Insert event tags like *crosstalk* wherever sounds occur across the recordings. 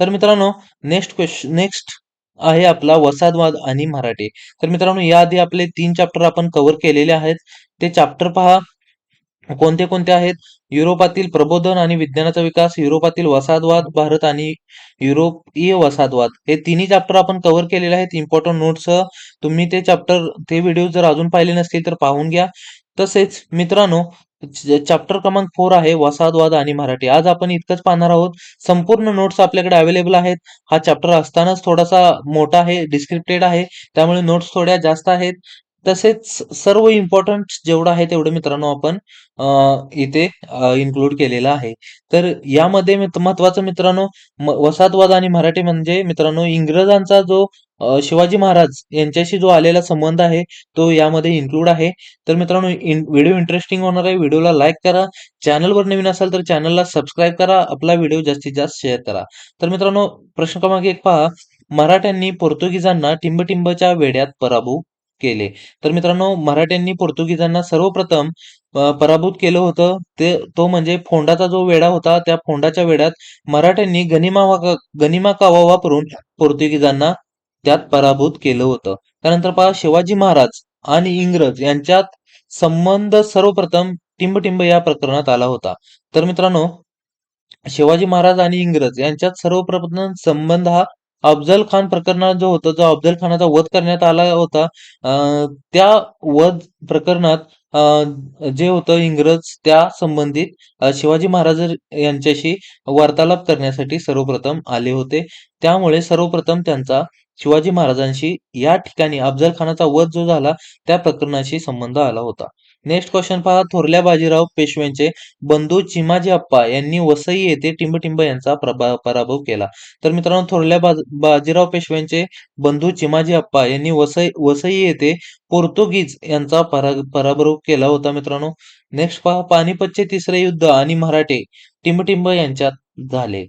तर मित्रांनो next question next आहे आपला वसाहतवाद आणि मराठी. तर मित्रांनो याआधी आपले तीन चॅप्टर आपण कव्हर केलेले आहेत. ते चॅप्टर पहा. कोणते कोणते आहेत? युरोपातील प्रबोधन आणि विज्ञानाचा विकास युरोपातील वसाहतवाद भारत आणि युरोपीय वसाहतवाद. हे तिन्ही चॅप्टर आपण कव्हर केलेले आहेत. इम्पॉर्टंट नोट्स तुम्ही ते चॅप्टर ते व्हिडिओ जर अजून पाहिले नसतील तर पाहून घ्या. तसेच मित्रांनो चॅप्टर क्रमांक फोर आहे वसाहतवाद आणि मराठी. आज आपण इतकंच पाहणार आहोत. संपूर्ण नोट्स आपल्याकडे अवेलेबल आहेत. हा चॅप्टर असतानाच थोडासा मोठा आहे डिस्क्रिप्टेड आहे. त्यामुळे नोट्स थोड्या जास्त आहेत. तसेच सर्व इम्पॉर्टंट जेवढं आहे तेवढं मित्रांनो आपण इथे इन्क्लूड केलेलं आहे. तर यामध्ये महत्वाचं मित्रांनो वसाहतवाद आणि मराठी म्हणजे मित्रांनो इंग्रजांचा जो शिवाजी महाराज यांच्याशी जो आलेला संबंध आहे तो यामध्ये इन्क्लूड आहे. तर मित्रांनो व्हिडिओ इंटरेस्टिंग होणार आहे. व्हिडिओला लाईक करा. चॅनलवर नवीन असाल तर चॅनलला सबस्क्राईब करा. आपला व्हिडिओ जास्तीत जास्त शेअर करा. तर मित्रांनो प्रश्न क्रमांक एक पहा. मराठ्यांनी पोर्तुगीजांना टिंबटिंबच्या वेड्यात पराभूत केले. तर मित्रांनो मराठ्यांनी पोर्तुगीजांना सर्वप्रथम पराभूत केलं होतं. ते तो म्हणजे फोंडाचा जो वेढा होता त्या फोंडाच्या वेढ्यात मराठ्यांनी गनिमा गनिमा कावा वापरून पोर्तुगीजांना त्यात पराभूत केलं होतं. त्यानंतर पहा शिवाजी महाराज आणि इंग्रज यांच्यात संबंध सर्वप्रथम टिंबटिंब या प्रकरणात आला होता. तर मित्रांनो शिवाजी महाराज आणि इंग्रज यांच्यात सर्वप्रथम संबंध हा अफजल खान प्रकरणात जो होता जो अफजल खानाचा वध करण्यात आला होता अं, त्या वध प्रकरणात अं, जे होतं इंग्रज त्या संबंधित शिवाजी महाराज यांच्याशी वार्तालाप करण्यासाठी सर्वप्रथम आले होते. त्यामुळे सर्वप्रथम त्यांचा शिवाजी महाराजांशी या ठिकाणी अफजल खानाचा वध जो झाला त्या प्रकरणाशी संबंध आला होता. नेक्स्ट क्वेश्चन पहा. थोरल्या बाजीराव पेशव्यांचे बंधू चिमाजी अप्पा यांनी वसई येथे टिंबटिंब यांचा पराभव केला. तर मित्रांनो थोरल्या बाजीराव पेशव्यांचे बंधू चिमाजी अप्पा यांनी वसई वसई येथे पोर्तुगीज यांचा परा पराभव केला होता मित्रांनो. नेक्स्ट पहा. पानिपतचे तिसरे युद्ध आणि मराठे टिंबटिंब यांच्यात झाले.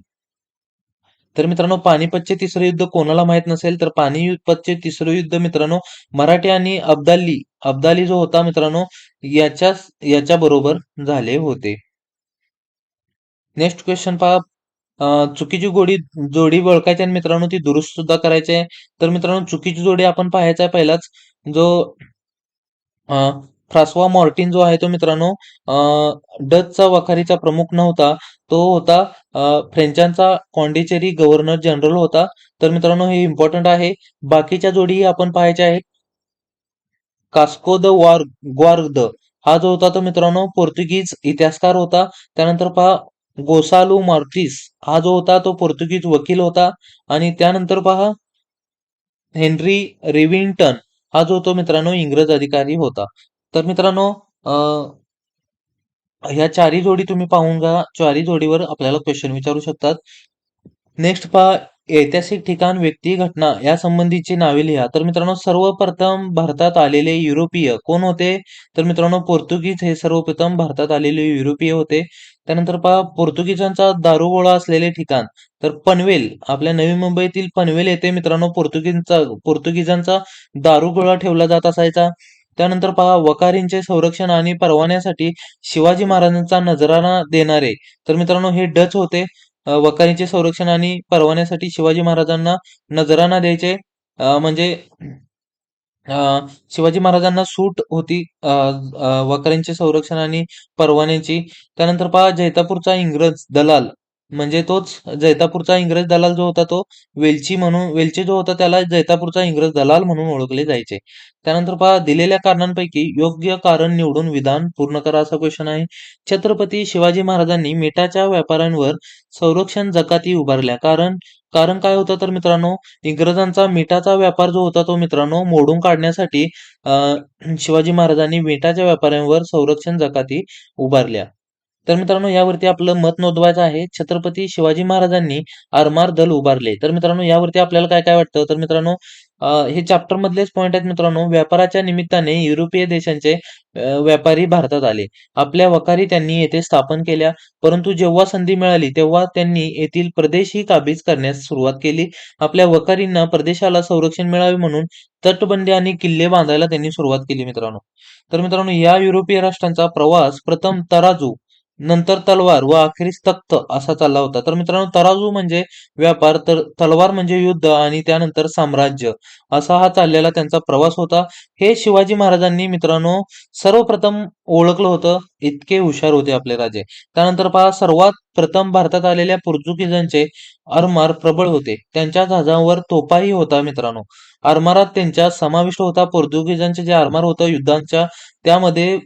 तर मित्रांनो पानिपतचे तिसरे युद्ध कोणाला माहीत नसेल तर पानिपतचे तिसरे युद्ध मित्रांनो मराठी आणि अब्दाली अब्दाली जो होता मित्रांनो याच्या याच्या बरोबर झाले होते. नेक्स्ट क्वेश्चन पहा. चुकीची गोडी जोडी ओळखायची आणि मित्रांनो ती दुरुस्त सुद्धा करायची आहे. तर मित्रांनो चुकीची जोडी आपण पाहायचा आहे पहिलाच जो फ्रास्वा मॉर्टिन जो आहे तो मित्रांनो अं, डचचा वखारीचा प्रमुख नव्हता. तो होता फ्रेंचांचा कॉन्डिचेरी गव्हर्नर जनरल होता. तर मित्रांनो हे इम्पॉर्टंट आहे. बाकीच्या जोडीही आपण पाहायच्या आहेत. Cosco the war ग्वार्द. हा जो होता तो मित्रांनो पोर्तुगीज इतिहासकार होता. त्यानंतर पहा गोसालू मार्टिस हा जो होता तो पोर्तुगीज वकील होता. आणि त्यानंतर पहा हेनरी रिविंग्टन. हा जो होतो मित्रांनो इंग्रज अधिकारी होता. तर मित्रांनो अं, ह्या चारही जोडी तुम्ही पाहून घ्या. चारही जोडीवर आपल्याला क्वेश्चन विचारू शकतात. नेक्स्ट पहा ऐतिहासिक ठिकाण व्यक्ती घटना या संबंधीची नावे लिहा. तर मित्रांनो सर्वप्रथम भारतात आलेले युरोपीय कोण होते? तर मित्रांनो पोर्तुगीज हे सर्वप्रथम भारतात आलेले युरोपीय होते. त्यानंतर पहा पोर्तुगीजांचा दारुगोळा असलेले ठिकाण. तर पनवेल आपल्या नवी मुंबईतील पनवेल येथे मित्रांनो पोर्तुगीजचा पोर्तुगीजांचा दारुगोळा ठेवला जात असायचा. त्यानंतर पहा वकारींचे संरक्षण आणि परवान्यासाठी शिवाजी महाराजांचा नजराणा देणारे. तर मित्रांनो हे डच होते. वकारींचे वकारीचे संरक्षण आणि परवान्यासाठी शिवाजी महाराजांना नजराणा द्यायचे. म्हणजे शिवाजी महाराजांना सूट होती वकारींचे संरक्षण आणि परवान्याची. त्यानंतर पहा जैतापूरचा इंग्रज दलाल. म्हणजे तोच जैतापूरचा इंग्रज दलाल जो होता तो वेलची म्हणून वेलची जो होता त्याला जैतापूरचा इंग्रज दलाल म्हणून ओळखले जायचे. त्यानंतर पहा दिलेल्या कारणांपैकी योग्य कारण निवडून विधान पूर्ण करा असा क्वेश्चन आहे. छत्रपती शिवाजी महाराजांनी मिठाच्या व्यापाऱ्यांवर संरक्षण जकाती उभारल्या. कारण कारण काय होतं तर मित्रांनो इंग्रजांचा मिठाचा व्यापार जो होता तो मित्रांनो मोडून काढण्यासाठी अं, शिवाजी महाराजांनी मिठाच्या व्यापाऱ्यांवर संरक्षण जकाती उभारल्या. तर मित्रांनो यावरती आपलं मत नोंदवायचं आहे. छत्रपती शिवाजी महाराजांनी आरमार दल उभारले. तर मित्रांनो यावरती आपल्याला काय काय वाटतं? तर मित्रांनो हे चॅप्टर मधलेच पॉईंट आहेत मित्रांनो. व्यापाराच्या निमित्ताने युरोपीय देशांचे व्यापारी भारतात आले. आपल्या वकारी त्यांनी येथे स्थापन केल्या. परंतु जेव्हा संधी मिळाली तेव्हा त्यांनी येथील प्रदेशही काबीज करण्यास सुरुवात केली. आपल्या वकारींना प्रदेशाला संरक्षण मिळावे म्हणून तटबंदी आणि किल्ले बांधायला त्यांनी सुरुवात केली मित्रांनो. तर मित्रांनो या युरोपीय राष्ट्रांचा प्रवास प्रथम तराजू नंतर तलवार व अखेरीस तख्त असा चालला होता. तर मित्रांनो तराजू म्हणजे व्यापार तर तलवार म्हणजे युद्ध आणि त्यानंतर साम्राज्य असा हा चाललेला त्यांचा प्रवास होता. हे शिवाजी महाराजांनी मित्रांनो सर्वप्रथम ओळखलं होतं. इतके हुशार होते आपले राजे. त्यानंतर पहा सर्वात प्रथम भारतात आलेल्या पोर्तुगीजांचे आरमार प्रबळ होते. त्यांच्या जहाजांवर तोपाही होता मित्रांनो. आरमारात त्यांच्या समाविष्ट होता. पोर्तुगीजांचे जे आरमार होतं युद्धांच्या त्यामध्ये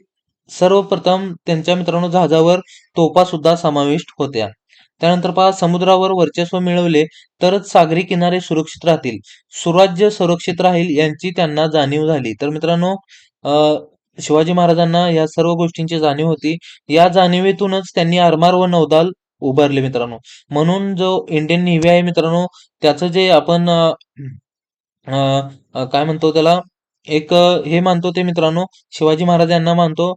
सर्वप्रथम त्यांच्या मित्रांनो जहाजावर तोफा सुद्धा समाविष्ट होत्या. त्यानंतर पहा समुद्रावर वर्चस्व मिळवले तरच सागरी किनारे सुरक्षित राहतील. सुराज्य सुरक्षित राहील यांची त्यांना जाणीव झाली. तर मित्रांनो शिवाजी महाराजांना या सर्व गोष्टींची जाणीव होती. या जाणीवेतूनच त्यांनी आरमार व नौदाल उभारले मित्रांनो. म्हणून जो इंडियन नेव्ही आहे मित्रांनो त्याचं जे आपण काय म्हणतो त्याला? एक हे मानतो ते मित्रांनो शिवाजी महाराज यांना मानतो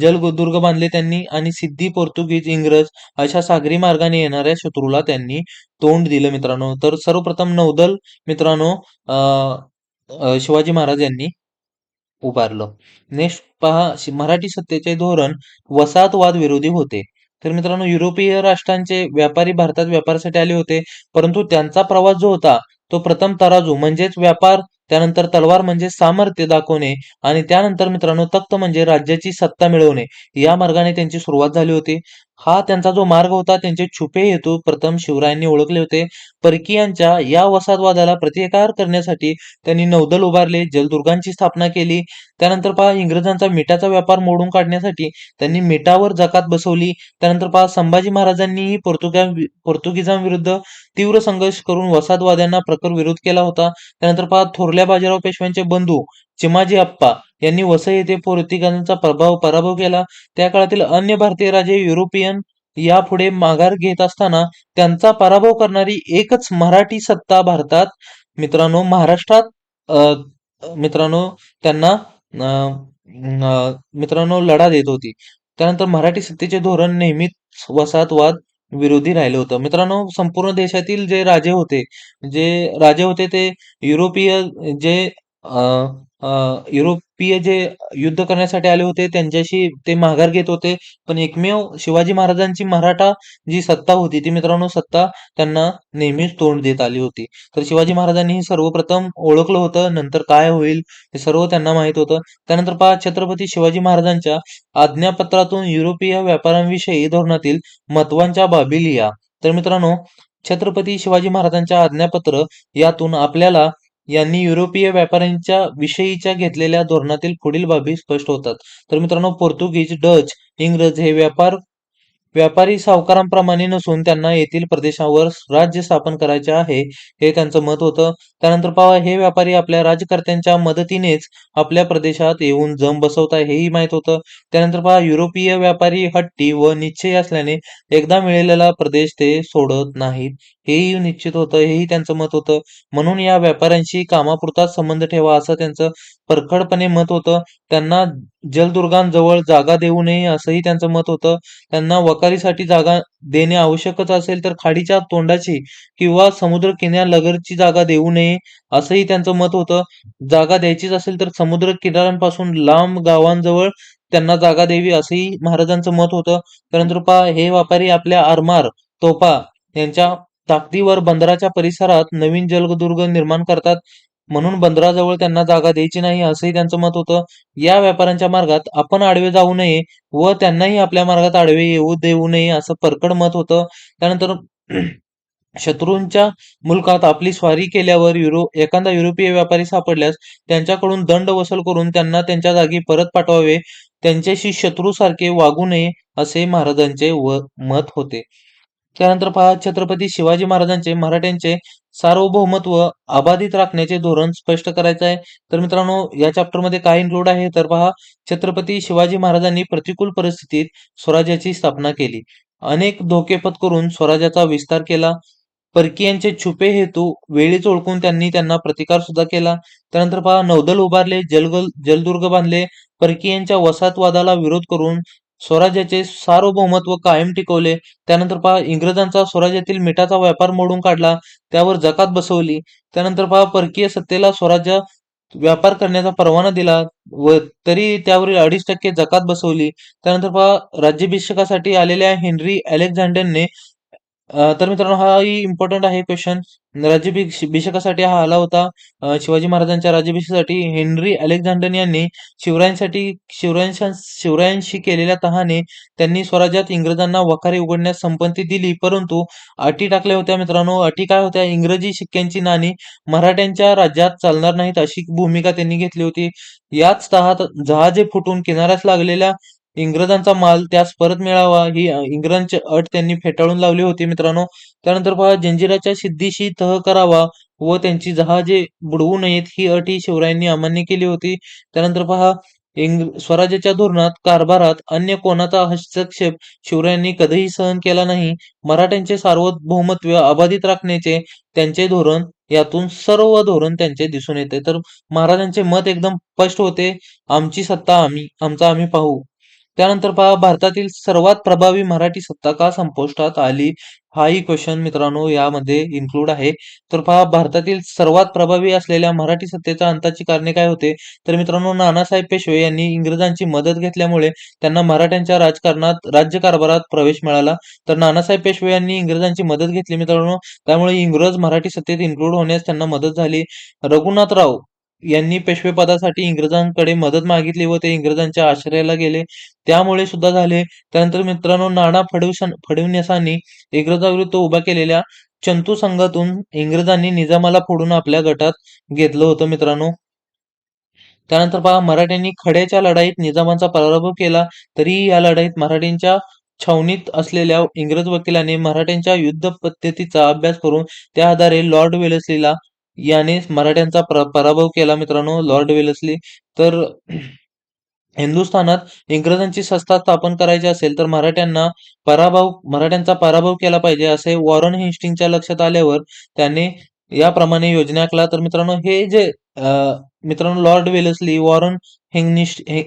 जलदुर्ग बांधले त्यांनी आणि सिद्धी पोर्तुगीज इंग्रज अशा सागरी मार्गाने येणाऱ्या शत्रूला त्यांनी तोंड दिलं मित्रांनो. तर सर्वप्रथम नौदल मित्रांनो शिवाजी महाराज यांनी उभारलं. नेक्स्ट पहा मराठी सत्तेचे धोरण वसाहतवाद विरोधी होते. तर मित्रांनो युरोपीय राष्ट्रांचे व्यापारी भारतात व्यापारासाठी आले होते परंतु त्यांचा प्रवास जो होता तो प्रथम तराजू म्हणजेच व्यापार त्यानंतर तलवार म्हणजे सामर्थ्य दाखवणे आणि त्यानंतर मित्रांनो तख्त म्हणजे राज्याची सत्ता मिळवणे. या मार्गाने त्यांची सुरुवात झाली होती. हा त्यांचा जो मार्ग होता त्यांचे छुपे हेतू प्रथम शिवरायांनी ओळखले होते. परकीयांच्या या वसाहतवादाला प्रतिकार करण्यासाठी त्यांनी नौदल उभारले जलदुर्गांची स्थापना केली. त्यानंतर पहा इंग्रजांचा मिठाचा व्यापार मोडून काढण्यासाठी त्यांनी मिठावर जकात बसवली. त्यानंतर पहा संभाजी महाराजांनीही पोर्तुगा पोर्तुगीजांविरुद्ध तीव्र संघर्ष करून वसाहतवाद्यांना प्रखर विरोध केला होता. त्यानंतर पहा थोरल्या बाजीराव पेशव्यांचे बंधू चिमाजी अप्पा यांनी वसई येथे पोर्तुगीजांचा प्रभाव पराभव केला. त्या काळातील अन्य भारतीय राजे युरोपियन यापुढे माघार घेत असताना त्यांचा पराभव करणारी एकच मराठी सत्ता भारतात मित्रांनो महाराष्ट्रात मित्रांनो त्यांना मित्रांनो लढा देत होती. त्यानंतर मराठी सत्तेचे धोरण नेहमीच वसाहतवाद विरोधी राहिलं होतं. मित्रांनो संपूर्ण देशातील जे राजे होते जे राजे होते ते युरोपीय जे अ, युरोपीय जे युद्ध करण्यासाठी आले होते त्यांच्याशी ते माघार घेत होते. पण एकमेव शिवाजी महाराजांची मराठा जी सत्ता होती ती मित्रांनो सत्ता त्यांना नेहमीच तोंड देत आली होती. तर शिवाजी महाराजांनी हे सर्वप्रथम ओळखलं होतं नंतर काय होईल हे सर्व त्यांना माहीत होतं. त्यानंतर पहा छत्रपती शिवाजी महाराजांच्या आज्ञापत्रातून युरोपीय व्यापाऱ्यांविषयी धोरणातील महत्त्वाच्या बाबी लिहा. तर मित्रांनो छत्रपती शिवाजी महाराजांच्या आज्ञापत्र यातून आपल्याला यांनी युरोपीय व्यापाऱ्यांच्या विषयीच्या घेतलेल्या धोरणातील पुढील बाबी स्पष्ट होतात. तर मित्रांनो पोर्तुगीज डच इंग्रज हे व्यापार व्यापारी सावकारांप्रमाणे नसून त्यांना येथील प्रदेशावर राज्य स्थापन करायचे आहे हे त्यांचं मत होतं. त्यानंतर पहा हे व्यापारी आपल्या राजकर्त्यांच्या मदतीनेच आपल्या प्रदेशात येऊन जम बसवत आहे हेही माहीत होतं. त्यानंतर पहा युरोपीय व्यापारी हट्टी व निश्चय असल्याने एकदा मिळालेला प्रदेश ते सोडत नाहीत. हेही निश्चित होतं हेही त्यांचं मत होतं. म्हणून या व्यापाऱ्यांशी कामापुरताच संबंध ठेवा असं त्यांचं परखडपणे मत होतं. त्यांना जलदुर्गांजवळ जागा देऊ नये असंही त्यांचं मत होतं. त्यांना वकारीसाठी जागा देणे आवश्यकच असेल तर खाडीच्या तोंडाची किंवा समुद्र किनाऱ्यालगतची जागा देऊ नये असंही त्यांचं मत होतं. जागा द्यायचीच असेल तर समुद्र किनाऱ्यांपासून लांब गावांजवळ त्यांना जागा द्यावी असंही महाराजांचं मत होतं. परंतु पहा हे व्यापारी आपल्या आरमार तोफा यांच्या ताकदीवर बंदराच्या परिसरात नवीन जलदुर्ग निर्माण करतात. म्हणून बंदराजवळ त्यांना जागा द्यायची नाही असंही त्यांचं मत होतं. या व्यापाऱ्यांच्या मार्गात आपण आडवे जाऊ नये व त्यांनाही आपल्या मार्गात आडवे येऊ देऊ नये असं परकड मत होतं. त्यानंतर *clears throat* शत्रूंच्या मुलकात आपली स्वारी केल्यावर युरो एखादा युरोपीय व्यापारी सापडल्यास त्यांच्याकडून दंड वसूल करून त्यांना त्यांच्या जागी परत पाठवावे. त्यांच्याशी शत्रूसारखे वागू नये असे महाराजांचे व मत होते. त्यानंतर पहा छत्रपती शिवाजी महाराजांचे मराठ्यांचे सार्वभौमत्व अबाधित राखण्याचे धोरण स्पष्ट करायचं आहे. तर मित्रांनो या चॅप्टरमध्ये काय इन्क्लूड आहे? तर पहा छत्रपती शिवाजी महाराजांनी प्रतिकूल परिस्थितीत स्वराज्याची स्थापना केली. अनेक धोके पत्करून स्वराज्याचा विस्तार केला. परकीयांचे छुपे हेतू वेळीच ओळखून त्यांनी त्यांना प्रतिकार सुद्धा केला. त्यानंतर पहा नौदल उभारले जलगल जलदुर्ग बांधले. परकीयांच्या वसाहतवादाला विरोध करून स्वराज्याचे सार्वभौमत्व कायम टिकवले. त्यानंतर पहा इंग्रजांचा स्वराज्यातील मिठाचा व्यापार मोडून काढला. त्यावर जकात बसवली. त्यानंतर पहा परकीय सत्तेला स्वराज्य व्यापार करण्याचा परवाना दिला व तरी त्यावरील अडीच टक्के जकात बसवली. त्यानंतर पहा राज्याभिषेकासाठी आलेल्या हेनरी अलेक्झांडरने तर मित्रांनो हाही इम्पॉर्टंट आहे क्वेश्चन राज्याभिषेकासाठी हा आला होता. शिवाजी महाराजांच्या राज्याभिषेकासाठी हेनरी अलेक्झांडर यांनी शिवरायांसाठी शिवरायांच्या शिवरायांशी केलेल्या तहाने त्यांनी स्वराज्यात इंग्रजांना वखारी उघडण्यास संपत्ती दिली. परंतु अटी टाकल्या होत्या मित्रांनो. अटी काय होत्या? इंग्रजी शिक्क्यांची नाणी मराठ्यांच्या राज्यात चालणार नाहीत अशी भूमिका त्यांनी घेतली होती. याच तहात जहाजे फुटून किनाऱ्यास लागलेल्या इंग्रजांचा माल त्यास परत मिळावा ही इंग्रजांची अट त्यांनी फेटाळून लावली होती मित्रांनो. त्यानंतर पहा जंजिराच्या सिद्धीशी तह करावा व त्यांची जहाजे बुडवू नयेत ही अट ही शिवरायांनी अमान्य केली होती. त्यानंतर पहा इंग स्वराज्याच्या धोरणात कारभारात अन्य कोणाचा हस्तक्षेप शिवरायांनी कधीही सहन केला नाही. मराठ्यांचे सार्वभौमत्व अबाधित राखण्याचे त्यांचे धोरण यातून सर्व धोरण त्यांचे दिसून येते. तर महाराजांचे मत एकदम स्पष्ट होते आमची सत्ता आम्ही आमचा आम्ही पाहू. त्यानंतर पहा भारतातील सर्वात प्रभावी मराठी सत्ता का संपुष्टात आली. हाही क्वेश्चन मित्रांनो यामध्ये इन्क्लूड आहे. तर पहा भारतातील सर्वात प्रभावी असलेल्या मराठी सत्तेच्या अंताची कारणे काय होते? तर मित्रांनो नानासाहेब पेशवे यांनी इंग्रजांची मदत घेतल्यामुळे त्यांना मराठ्यांच्या राजकारणात राज्यकारभारात प्रवेश मिळाला. तर नानासाहेब पेशवे यांनी इंग्रजांची मदत घेतली मित्रांनो. त्यामुळे इंग्रज मराठी सत्तेत इन्क्लूड होण्यास त्यांना मदत झाली. रघुनाथराव यांनी पेशवे पदासाठी इंग्रजांकडे मदत मागितली व ते इंग्रजांच्या आश्रयाला गेले. त्यामुळे सुद्धा झाले. त्यानंतर मित्रांनो नाना फडणवीस फडणवीसांनी इंग्रजाविरुद्ध उभा केलेल्या चंतू संघातून इंग्रजांनी निजामाला फोडून आपल्या गटात घेतलं होतं मित्रांनो. त्यानंतर पहा मराठ्यांनी खड्याच्या लढाईत निजामांचा पराभव केला. तरी या लढाईत मराठ्यांच्या छावणीत असलेल्या इंग्रज वकिलाने मराठ्यांच्या युद्ध पद्धतीचा अभ्यास करून त्या आधारे लॉर्ड वेलसलीला याने मराठ्यांचा पराभव केला मित्रांनो लॉर्ड वेलसली तर *clears throat* हिंदुस्थानात इंग्रजांची सत्ता स्थापन करायची असेल तर मराठ्यांना पराभव मराठ्यांचा पराभव केला पाहिजे असे वॉरन हिस्टिंगच्या लक्षात आल्यावर त्याने याप्रमाणे योजना आखला. तर मित्रांनो हे जे मित्रांनो लॉर्ड वेलसली वॉरन हेंगनिस्ट हे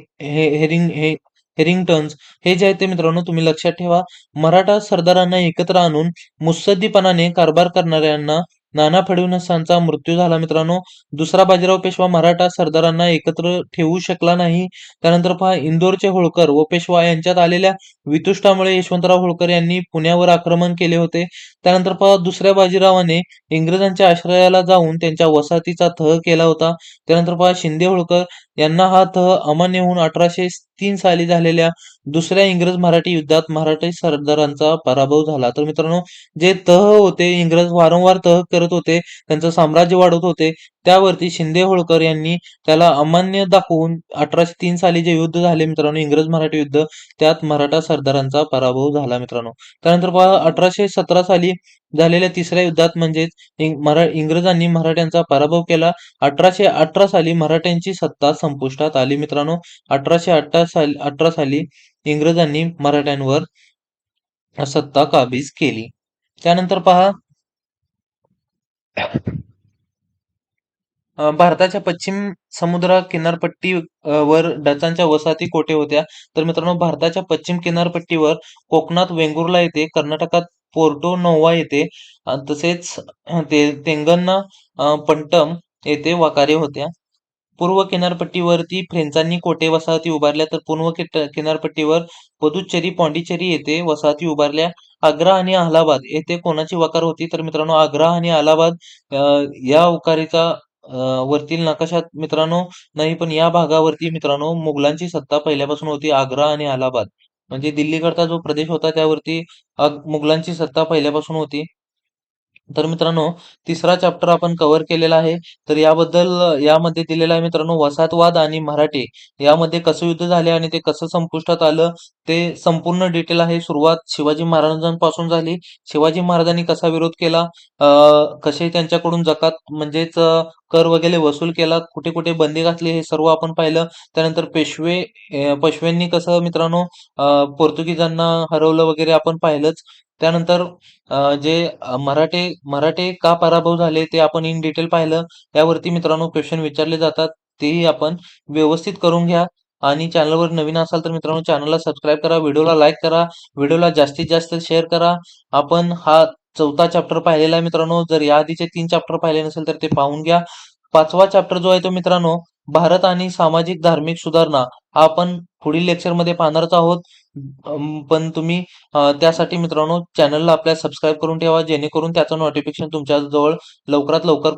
हेरिंग हे हेरिंग्टन्स हे जे आहेत ते मित्रांनो तुम्ही लक्षात ठेवा. मराठा सरदारांना एकत्र आणून मुत्सद्दीपणाने कारभार करणाऱ्यांना नाना फडणवीसांचा मृत्यू झाला. मित्रांनो दुसरा बाजीराव पेशवा मराठा सरदारांना एकत्र ठेवू शकला नाही. त्यानंतर पहा इंदोरचे होळकर व पेशवा यांच्यात आलेल्या वितुष्टामुळे यशवंतराव होळकर यांनी पुण्यावर आक्रमण केले होते. त्यानंतर पहा दुसऱ्या बाजीरावाने इंग्रजांच्या आश्रयाला जाऊन त्यांच्या वसाहतीचा तह केला होता. त्यानंतर पहा शिंदे होळकर यांना हा तह अमान्य होऊन अठराशे तीन साली झालेल्या दुसऱ्या इंग्रज मराठी युद्धात मराठी सरदारांचा पराभव झाला. तर मित्रांनो जे तह होते इंग्रज वारंवार तह करत होते त्यांचं साम्राज्य वाढवत होते त्यावरती शिंदे होळकर यांनी त्याला अमान्य दाखवून अठराशे तीन साली जे युद्ध झाले मित्रांनो इंग्रज मराठी युद्ध त्यात मराठा सरदारांचा पराभव झाला मित्रांनो. त्यानंतर पहा अठराशे सतरा साली झालेल्या तिसऱ्या युद्धात म्हणजेच इंग्रजांनी मराठ्यांचा पराभव केला. अठराशे अठरा साली मराठ्यांची सत्ता संपुष्टात आली मित्रांनो. अठराशे अठरा साली अठरा साली इंग्रजांनी मराठ्यांवर सत्ता काबीज केली. त्यानंतर पहा भारताच्या पश्चिम समुद्र किनारपट्टीवर डचांच्या वसाहती कोठे होत्या? तर मित्रांनो भारताच्या पश्चिम किनारपट्टीवर कोकणात वेंगुर्ला येथे कर्नाटकात पोर्टो नोवा येथे तसेच ते तेंगन्ना पंटम येथे वाकारे होत्या. पूर्व किनारपट्टीवरती फ्रेंचांनी कोटे वसाहती उभारल्या? तर पूर्व किनारपट्टीवर पुदुच्चेरी पॉंडिचेरी येथे वसाहती उभारल्या. आग्रा आणि अलाहाबाद येथे कोणाची वकार होती? तर मित्रांनो आग्रा आणि अलाहाबाद या उकारीचा वरतील नकाशात मित्रांनो नाही पण या भागावरती मित्रांनो मुघलांची सत्ता पहिल्यापासून होती आग्रा आणि अलाहाबाद. म्हणजे दिल्लीकडचा जो प्रदेश होता त्यावरती मुघलांची सत्ता पहिल्यापासून होती. तर मित्रांनो तिसरा चॅप्टर आपण कव्हर केलेला आहे. तर याबद्दल यामध्ये दिलेला आहे मित्रांनो वसाहतवाद आणि मराठी. यामध्ये कसं युद्ध झाले आणि ते कसं संपुष्टात आलं ते संपूर्ण डिटेल आहे. सुरुवात शिवाजी महाराजांपासून झाली. शिवाजी महाराजांनी कसा विरोध केला? कसे त्यांच्याकडून जकात म्हणजेच कर वगैरे वसूल केला? कुठे कुठे बंदी घातली? हे सर्व आपण पाहिलं. त्यानंतर पेशवे पेशव्यांनी कसं मित्रांनो पोर्तुगीजांना हरवलं वगैरे आपण पाहिलंच. त्यानंतर जे मराठे मराठे का पराभव झाले ते आपण इन डिटेल पाहिलं. त्यावरती मित्रांनो क्वेश्चन विचारले जातात. तेही आपण व्यवस्थित करून घ्या. आणि चॅनलवर नवीन असाल तर मित्रांनो चॅनलला सबस्क्राईब करा. व्हिडिओला लाईक करा. व्हिडिओला जास्तीत जास्त शेअर करा. आपण हा चौथा चॅप्टर पाहिलेला आहे मित्रांनो. जर या आधीचे तीन चॅप्टर पाहिले नसेल तर ते पाहून घ्या. पाचवा चॅप्टर जो आहे तो मित्रांनो भारत आणि सामाजिक धार्मिक सुधारणा. हा आपण पुढील लेक्चरमध्ये पाहणारच आहोत. पण तुम्ही त्यासाठी मित्रांनो चॅनलला आपल्या सबस्क्राईब करून ठेवा जेणेकरून त्याचं नोटिफिकेशन तुमच्या जवळ लवकरात लवकर